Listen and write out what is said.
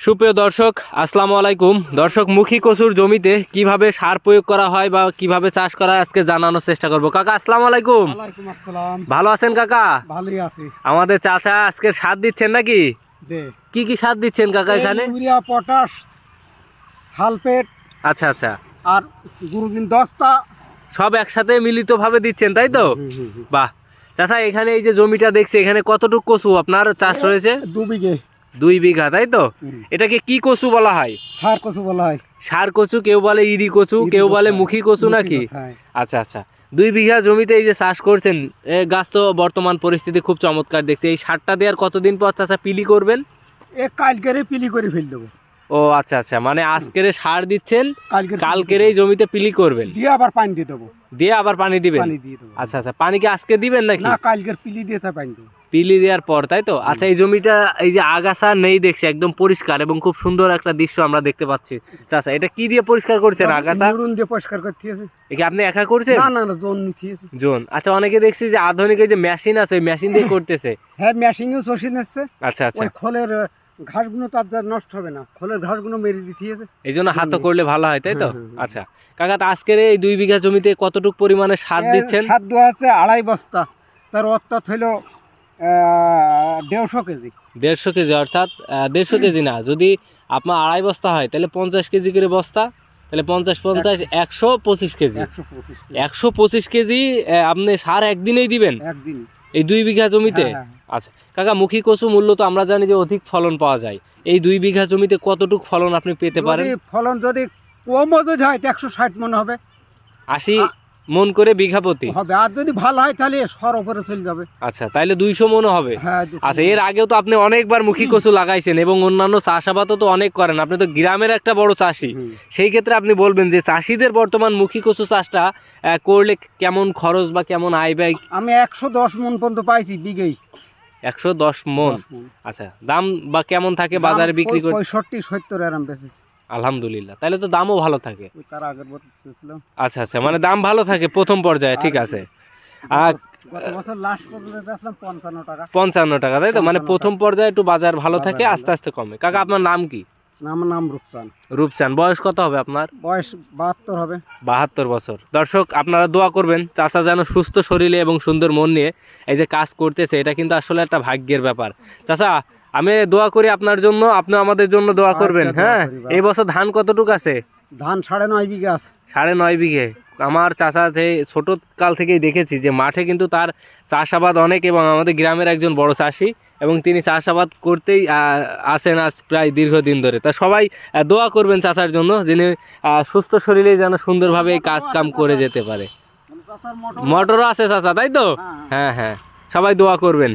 সুপ্রিয় দর্শক আসসালামু আলাইকুম। দর্শক মুখী কচুর জমিতে কীভাবে সার প্রয়োগ করা হয় বা কীভাবে চাষ করা হয় আজকে জানানোর চেষ্টা করব। কাকা আসসালামু আলাইকুম। ভালো আছেন কাকা? ভালোই আছি। আমাদের চাচা আজকে সার দিচ্ছেন নাকি? কি কি সার দিচ্ছেন কাকা এখানে? ইউরিয়া পটাশ সালফেট আচ্ছা আচ্ছা। আর গুরুদিন দস্তা। সব একসাথে মিলিতভাবে দিচ্ছেন তাই তো? বাহ। চাচা এখানে এই যে জমিটা দেখছি এখানে কতটুকু কচু আপনার চাষ রয়েছে দু বিঘে। দুই বিঘা তাই তো? এটাকে কি কচু বলা হয়? সার কচু বলা হয়। সার কচু কেউ বলে ইরি কচু কেউ বলে হ্যাঁ। মুখী কচু নাকি? হ্যাঁ। আচ্ছা আচ্ছা। দুই বিঘা জমিতে এই যে চাষ করছেন গাছ তো বর্তমান পরিস্থিতি খুব চমৎকার দেখছে। এই সারটা দেওয়ার কতদিন পর চাষা পিলি করবেন? এ কালকেরে পিলি করে ফেল দেবো। ও আচ্ছা আচ্ছা। মানে আজকের সার দিচ্ছেন কালকের এই জমিতে পিলি করবেন? দিয়ে আবার পানি দিয়ে দেবো। দিয়ে আবার পানি দিবেন? পানি দিয়ে দেবো। আচ্ছা আচ্ছা। পানি কি আজকে দিবেন নাকি? না কালকের পিলি দিয়ে তার পানি দেবো। পিলি দেওয়ার পর তাই তো? আচ্ছা এই জমিটা এই যে আগাছা নেই দেখছি একদম পরিষ্কার এবং খুব সুন্দর একটা দৃশ্য আমরা দেখতে পাচ্ছি। চাচা এটা কি দিয়ে পরিষ্কার করছেন আগাছা? নুরুন দিয়ে পরিষ্কার করতে আছে এ কি আপনি একা করছেন? না না না জোন নিতে আছে জোন। আচ্ছা অনেকে দেখছি যে আধুনিক এই যে মেশিন আছে মেশিন দিয়ে করতেছে। হ্যাঁ মেশিনও শোষণ এসছে। আচ্ছা আচ্ছা। ওই খোলের ঘাসগুলো তার যা নষ্ট হবে না। খোলের ঘাসগুলো মেরে দিতে আছে এই জন্য হুম। করলে ভালো হয় তাই তো? হুম, হুম, হুম। আচ্ছা কাকা আজকের এই দুই বিঘা জমিতে কতটুক পরিমাণে সার দিচ্ছেন? সার দেওয়া আছে আড়াই বস্তা। তার অর্থাৎ হইল দেড়শো কেজি। দেড়শো কেজি অর্থাৎ দেড়শো কেজি না। যদি আপনার আড়াই বস্তা হয় তাহলে পঞ্চাশ কেজি করে বস্তা তাহলে পঞ্চাশ পঞ্চাশ একশো। পঁচিশ কেজি। একশো পঁচিশ কেজি। আপনি সার একদিনেই দিবেন? একদিন। এই দুই বিঘা জমিতে? হ্যাঁ, হ্যাঁ। আচ্ছা কাকা মুখী কচু মূল্য তো আমরা জানি যে অধিক ফলন পাওয়া যায়। এই দুই বিঘা জমিতে কতটুকু ফলন আপনি পেতে পারেন? ফলন যদি কমও যদি হয় একশো ষাট মনে হবে। আশি? মন করে বিঘা প্রতি? হবে আর যদি ভালো হয় তাহলে সর উপরে চলে যাবে। আচ্ছা তাইলে দুইশো মনও হবে। হ্যাঁ আচ্ছা এর আগেও তো আপনি অনেকবার মুখী কচু লাগাইছেন এবং অন্যান্য চাষাবাদও তো অনেক করেন। আপনি তো গ্রামের একটা বড় চাষি। সেই ক্ষেত্রে আপনি বলবেন যে চাষিদের বর্তমান মুখী কচু চাষটা করলে কেমন খরচ বা কেমন আয় ব্যয়? আমি একশো দশ মন পর্যন্ত পাইছি বিঘেই। একশো দশ মন। আচ্ছা দাম বা কেমন থাকে বাজারে বিক্রি করে পঁয়ষট্টি সত্তর এরম বেশি আলহামদুলিল্লাহ। তাহলে তো দামও ভালো থাকে। তার আগের আচ্ছা আচ্ছা মানে দাম ভালো থাকে প্রথম পর্যায়ে ঠিক আছে। আর পঞ্চান্ন টাকা। তাই তো? মানে প্রথম পর্যায়ে একটু বাজার ভালো থাকে আস্তে আস্তে কমে। কাকা আপনার নাম কি? আমার নাম রূপচান। রূপচান বয়স কত হবে আপনার? বয়স বাহাত্তর হবে। বাহাত্তর বছর। দর্শক আপনারা দোয়া করবেন চাচা যেন সুস্থ শরীরে এবং সুন্দর মন নিয়ে এই যে কাজ করতেছে এটা কিন্তু আসলে একটা ভাগ্যের ব্যাপার। চাচা আমি দোয়া করি আপনার জন্য আপনি আমাদের জন্য দোয়া আচ্ছা, করবেন হ্যাঁ? এই বছর ধান কতটুকু আছে? ধান সাড়ে নয় বিঘে আছে। সাড়ে নয় বিঘে। আমার চাচা যে ছোট কাল থেকেই দেখেছি যে মাঠে কিন্তু তার চাষাবাদ অনেক এবং আমাদের গ্রামের একজন বড় চাষি এবং তিনি চাষাবাদ করতেই আসেন আজ প্রায় দীর্ঘদিন ধরে। তা সবাই দোয়া করবেন চাচার জন্য যিনি সুস্থ শরীরে যেন সুন্দরভাবে এই কাজ কাম করে যেতে পারে। চাষার মোটর মোটরও আছে চাচা তাই তো? হ্যাঁ, হ্যাঁ হ্যাঁ। সবাই দোয়া করবেন।